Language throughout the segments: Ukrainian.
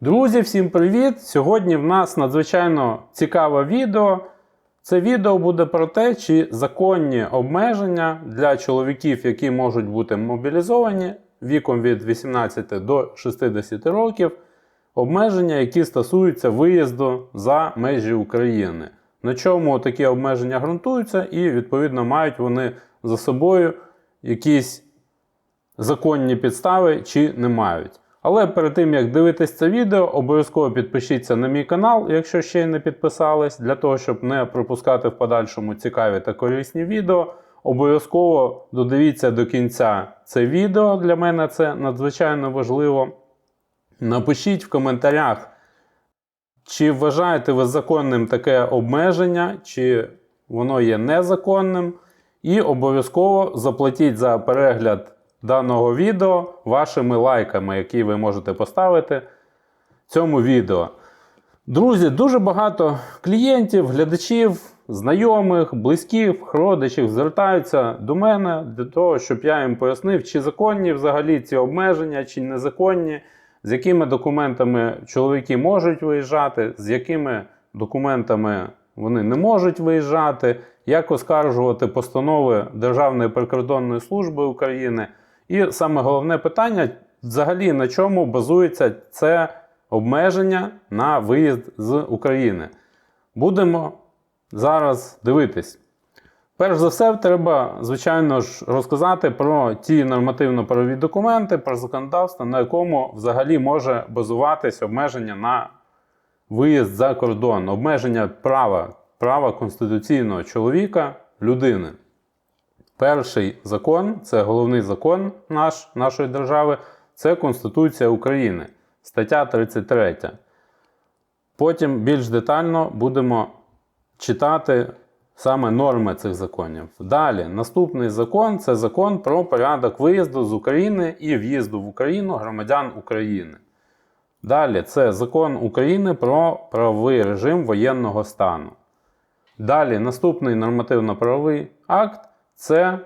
Друзі, всім привіт! Сьогодні в нас надзвичайно цікаве відео. Це відео буде про те, чи законні обмеження для чоловіків, які можуть бути мобілізовані віком від 18 до 60 років, обмеження, які стосуються виїзду за межі України. На чому такі обмеження ґрунтуються, і відповідно мають вони за собою якісь законні підстави чи не мають. Але перед тим як дивитись це відео, обов'язково підпишіться на мій канал, якщо ще не підписались, для того, щоб не пропускати в подальшому цікаві та корисні відео. Обов'язково додивіться до кінця це відео. Для мене це надзвичайно важливо. Напишіть в коментарях, чи вважаєте ви законним таке обмеження, чи воно є незаконним. І обов'язково заплатіть за перегляд даного відео вашими лайками, які ви можете поставити цьому відео. Друзі, дуже багато клієнтів, глядачів, знайомих, близьких, родичів звертаються до мене для того, щоб я їм пояснив, чи законні взагалі ці обмеження, чи незаконні, з якими документами чоловіки можуть виїжджати, з якими документами вони не можуть виїжджати, як оскаржувати постанови Державної прикордонної служби України. І саме головне питання взагалі на чому базується це обмеження на виїзд з України. Будемо зараз дивитись. Перш за все, треба, звичайно ж, розказати про ті нормативно-правові документи, про законодавство, на якому взагалі може базуватись обмеження на виїзд за кордон, обмеження права, права конституційного чоловіка, людини. Перший закон, це головний закон наш, нашої держави, це Конституція України, стаття 33. Потім більш детально будемо читати саме норми цих законів. Далі, наступний закон це закон про порядок виїзду з України і в'їзду в Україну громадян України. Далі це закон України про правовий режим воєнного стану. Далі наступний нормативно-правовий акт це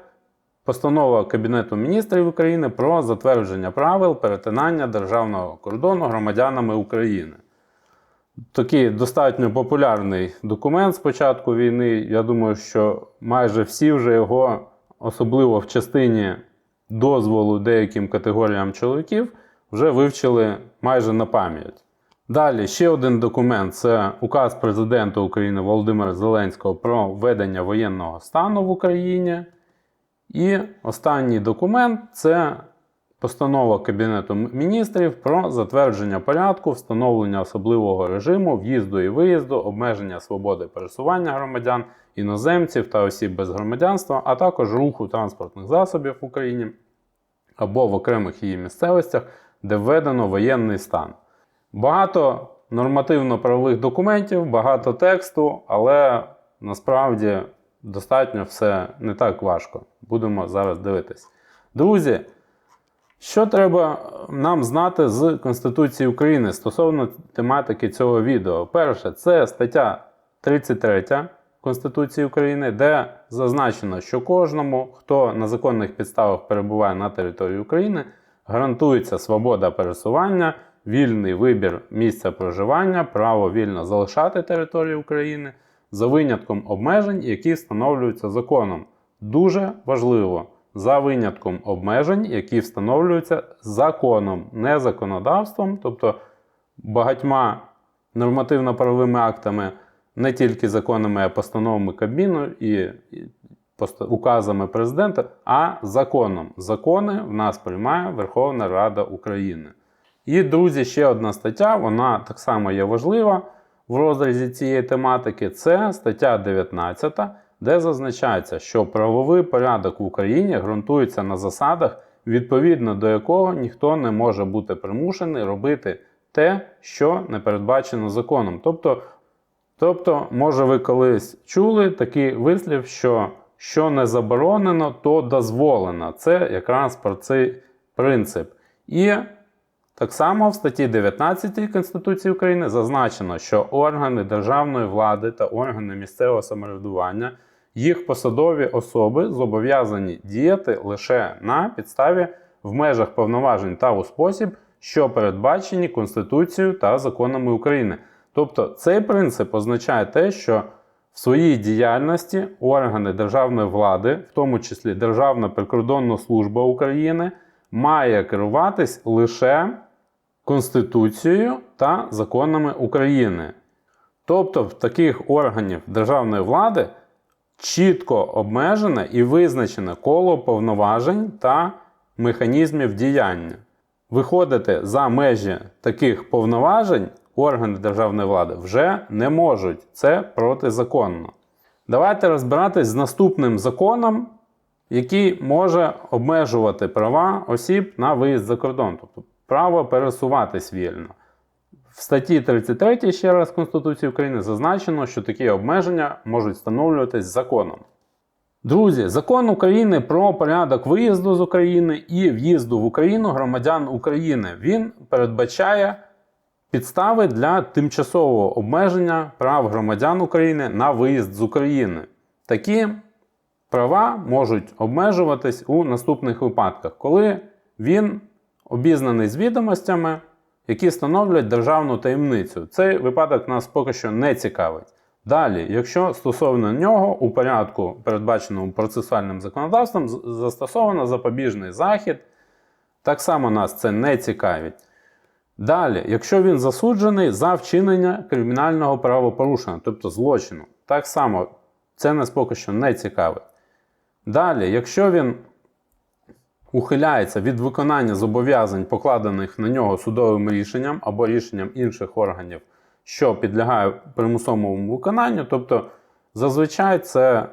постанова Кабінету міністрів України про затвердження правил перетинання державного кордону громадянами України. Такий достатньо популярний документ з початку війни. Я думаю, що майже всі вже його, особливо в частині дозволу деяким категоріям чоловіків, вже вивчили майже на пам'ять. Далі ще один документ це указ президента України Володимира Зеленського про введення воєнного стану в Україні. І останній документ це постанова Кабінету міністрів про затвердження порядку встановлення особливого режиму в'їзду і виїзду, обмеження свободи пересування громадян, іноземців та осіб без громадянства, а також руху транспортних засобів в Україні або в окремих її місцевостях, де введено воєнний стан. Багато нормативно-правових документів, багато тексту, але насправді достатньо все не так важко. Будемо зараз дивитись. Друзі, що треба нам знати з Конституції України стосовно тематики цього відео? Перше, це стаття 33 Конституції України, де зазначено, що кожному, хто на законних підставах перебуває на території України, гарантується свобода пересування, вільний вибір місця проживання, право вільно залишати територію України за винятком обмежень, які встановлюються законом. Дуже важливо за винятком обмежень, які встановлюються законом, не законодавством, тобто багатьма нормативно-правовими актами, не тільки законами, а постановами Кабміну і указами президента, а законом. Закони в нас приймає Верховна Рада України. І, друзі, ще одна стаття, вона так само є важлива в розрізі цієї тематики. Це стаття 19, де зазначається, що правовий порядок в Україні ґрунтується на засадах, відповідно до якого ніхто не може бути примушений робити те, що не передбачено законом. Тобто, тобто, може, ви колись чули такий вислів, що що не заборонено, то дозволено. Це якраз про цей принцип. І так само в статті 19 Конституції України зазначено, що органи державної влади та органи місцевого самоврядування, їх посадові особи зобов'язані діяти лише на підставі в межах повноважень та у спосіб, що передбачені Конституцією та законами України. Тобто цей принцип означає те, що в своїй діяльності органи державної влади, в тому числі Державна прикордонна служба України, має керуватись лише Конституцією та законами України. Тобто в таких органів державної влади чітко обмежене і визначене коло повноважень та механізмів діяння. Виходити за межі таких повноважень органи державної влади вже не можуть. Це протизаконно. Давайте розбиратись з наступним законом, який може обмежувати права осіб на виїзд за кордон, тобто право пересуватись вільно. В статті 33 ще раз Конституції України зазначено, що такі обмеження можуть встановлюватись законом. Друзі, закон України про порядок виїзду з України і в'їзду в Україну громадян України він передбачає підстави для тимчасового обмеження прав громадян України на виїзд з України. Такі права можуть обмежуватись у наступних випадках, коли він обізнаний з відомостями, які становлять державну таємницю. Цей випадок нас поки що не цікавить. Далі, якщо стосовно нього у порядку, передбаченому процесуальним законодавством, застосовано запобіжний захід, так само нас це не цікавить. Далі, якщо він засуджений за вчинення кримінального правопорушення, тобто злочину, так само це нас поки що не цікавить. Далі, якщо він ухиляється від виконання зобов'язань, покладених на нього судовим рішенням або рішенням інших органів, що підлягає примусовому виконанню, тобто зазвичай це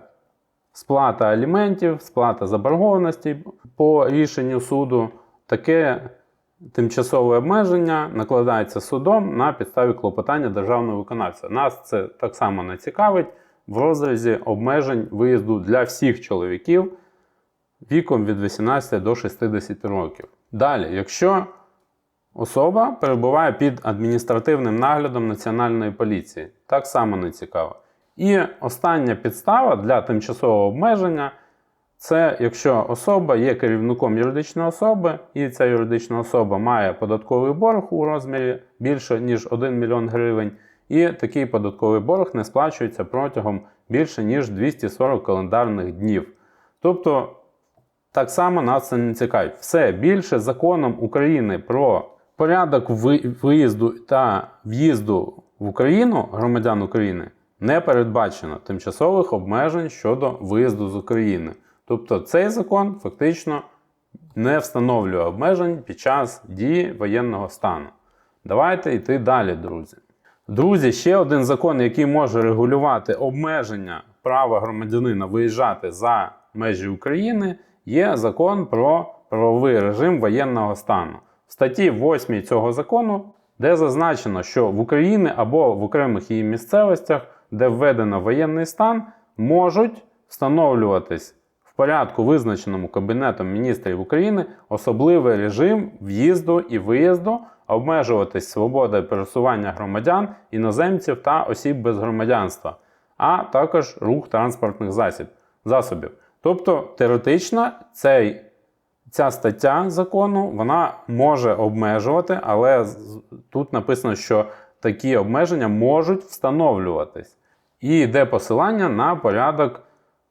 сплата аліментів, сплата заборгованості по рішенню суду, таке тимчасове обмеження накладається судом на підставі клопотання державного виконавця. Нас це так само не цікавить в розрізі обмежень виїзду для всіх чоловіків віком від 18 до 60 років. Далі, якщо особа перебуває під адміністративним наглядом Національної поліції, так само не цікаво. І остання підстава для тимчасового обмеження це якщо особа є керівником юридичної особи, і ця юридична особа має податковий борг у розмірі більше ніж 1 мільйон гривень, і такий податковий борг не сплачується протягом більше ніж 240 календарних днів. Тобто, так само нас це не цікавить. Все більше законом України про порядок виїзду та в'їзду в Україну громадян України не передбачено тимчасових обмежень щодо виїзду з України. Тобто цей закон фактично не встановлює обмежень під час дії воєнного стану. Давайте йти далі, друзі. Друзі, ще один закон, який може регулювати обмеження права громадянина виїжджати за межі України, є закон про правовий режим воєнного стану. В статті 8 цього закону, де зазначено, що в Україні або в окремих її місцевостях, де введено воєнний стан, можуть встановлюватись в порядку, визначеному Кабінетом міністрів України, особливий режим в'їзду і виїзду, обмежуватись свобода пересування громадян, іноземців та осіб без громадянства, а також рух транспортних засіб, засобів. Тобто, теоретично, цей, ця стаття закону вона може обмежувати, але тут написано, що такі обмеження можуть встановлюватись. І йде посилання на порядок,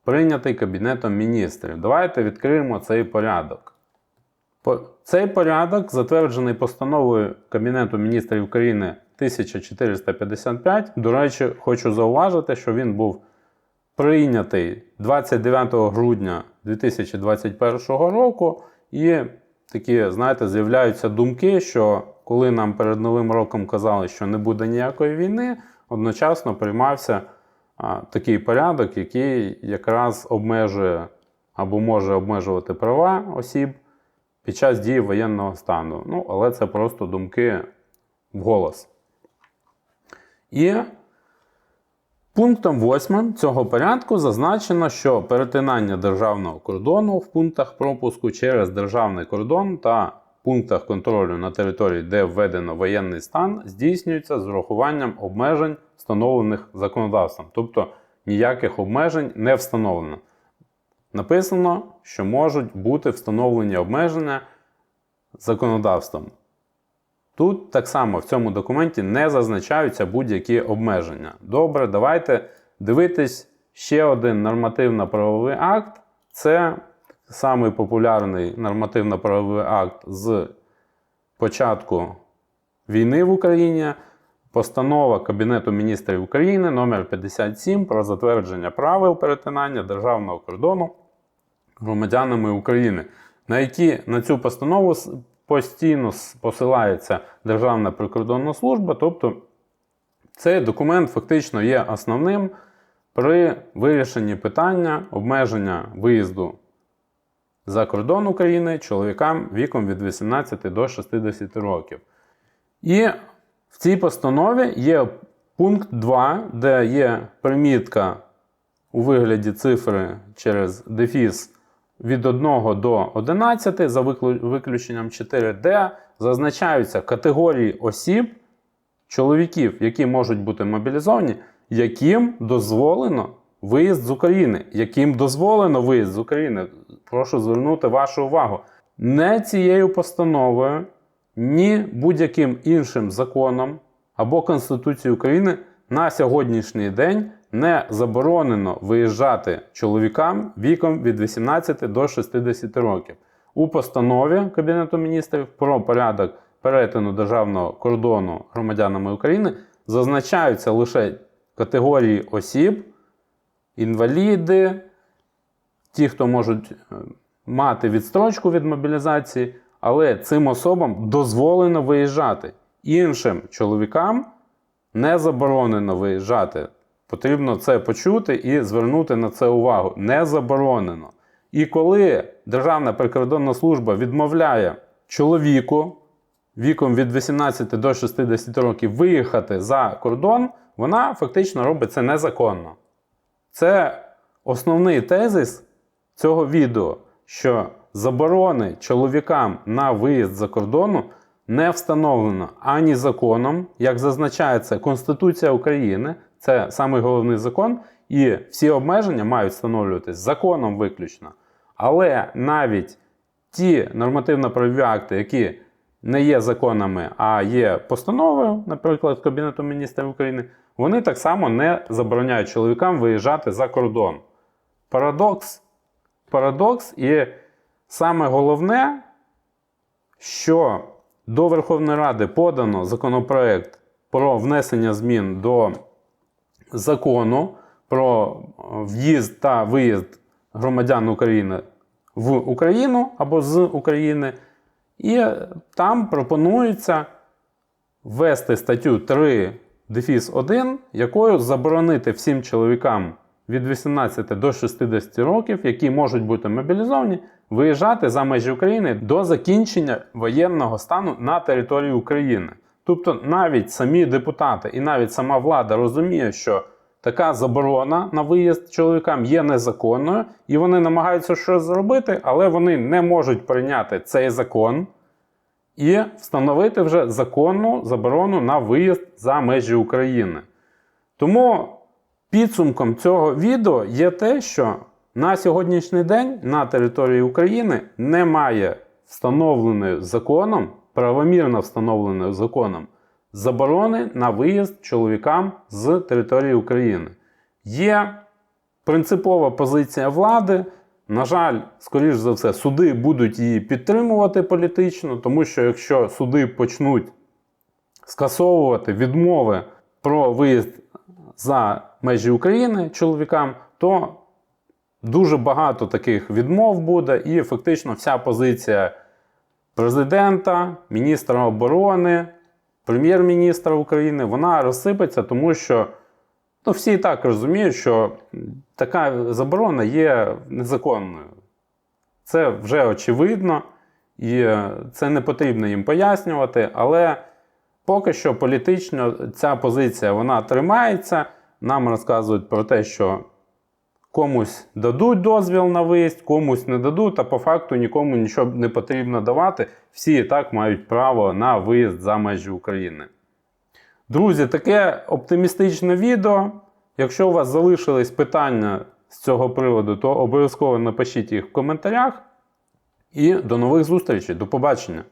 прийнятий Кабінетом міністрів. Давайте відкриємо цей порядок. Цей порядок затверджений постановою Кабінету міністрів України 1455. До речі, хочу зауважити, що він був прийнятий 29 грудня 2021 року. І такі, знаєте, з'являються думки, що коли нам перед Новим роком казали, що не буде ніякої війни, одночасно приймався а, такий порядок, який якраз обмежує або може обмежувати права осіб під час дії воєнного стану. Ну, але це просто думки вголос. І пунктом 8 цього порядку зазначено, що перетинання державного кордону в пунктах пропуску через державний кордон та пунктах контролю на території, де введено воєнний стан, здійснюється з урахуванням обмежень, встановлених законодавством. Тобто ніяких обмежень не встановлено. Написано, що можуть бути встановлені обмеження законодавством. Тут так само в цьому документі не зазначаються будь-які обмеження. Добре, давайте дивитись ще один нормативно-правовий акт. Це самий популярний нормативно-правовий акт з початку війни в Україні. Постанова Кабінету міністрів України номер 57 про затвердження правил перетинання державного кордону громадянами України, на які на цю постанову постійно посилається Державна прикордонна служба. Тобто цей документ фактично є основним при вирішенні питання обмеження виїзду за кордон України чоловікам віком від 18 до 60 років. І в цій постанові є пункт 2, де є примітка у вигляді цифри через дефіс від 1 до 11 за виклю- виключенням 4, де зазначаються категорії осіб, чоловіків, які можуть бути мобілізовані, яким дозволено виїзд з України. Яким дозволено виїзд з України. Прошу звернути вашу увагу. Не цією постановою, ні будь-яким іншим законом або Конституцією України на сьогоднішній день не заборонено виїжджати чоловікам віком від 18 до 60 років. У постанові Кабінету міністрів про порядок перетину державного кордону громадянами України зазначаються лише категорії осіб, інваліди, ті, хто можуть е, мати відстрочку від мобілізації, але цим особам дозволено виїжджати. Іншим чоловікам не заборонено виїжджати. Потрібно це почути і звернути на це увагу. Не заборонено. І коли Державна прикордонна служба відмовляє чоловіку віком від 18 до 60 років виїхати за кордон, вона фактично робить це незаконно. Це основний тезис цього відео, що заборони чоловікам на виїзд за кордону не встановлено ані законом, як зазначається Конституція України, це самий головний закон, і всі обмеження мають встановлюватись законом виключно. Але навіть ті нормативно-правові акти, які не є законами, а є постановою, наприклад, Кабінету міністрів України, вони так само не забороняють чоловікам виїжджати за кордон. Парадокс. Парадокс, і саме головне, що до Верховної Ради подано законопроект про внесення змін до закону про в'їзд та виїзд громадян України в Україну або з України. І там пропонується ввести статтю 3 дефіс 1, якою заборонити всім чоловікам від 18 до 60 років, які можуть бути мобілізовані, виїжджати за межі України до закінчення воєнного стану на території України. Тобто навіть самі депутати і навіть сама влада розуміє, що така заборона на виїзд чоловікам є незаконною, і вони намагаються щось зробити, але вони не можуть прийняти цей закон і встановити вже законну заборону на виїзд за межі України. Тому підсумком цього відео є те, що на сьогоднішній день на території України немає встановленої законом, правомірно встановленої законом, заборони на виїзд чоловікам з території України. Є принципова позиція влади. На жаль, скоріш за все, суди будуть її підтримувати політично, тому що якщо суди почнуть скасовувати відмови про виїзд за межі України чоловікам, то дуже багато таких відмов буде, і фактично вся позиція президента, міністра оборони, прем'єр-міністра України вона розсипеться, тому що ну, всі і так розуміють, що така заборона є незаконною. Це вже очевидно, і це не потрібно їм пояснювати, але поки що політично ця позиція вона тримається. Нам розказують про те, що комусь дадуть дозвіл на виїзд, комусь не дадуть, а по факту нікому нічого не потрібно давати. Всі і так мають право на виїзд за межі України. Друзі, таке оптимістичне відео. Якщо у вас залишились питання з цього приводу, то обов'язково напишіть їх в коментарях. І до нових зустрічей. До побачення!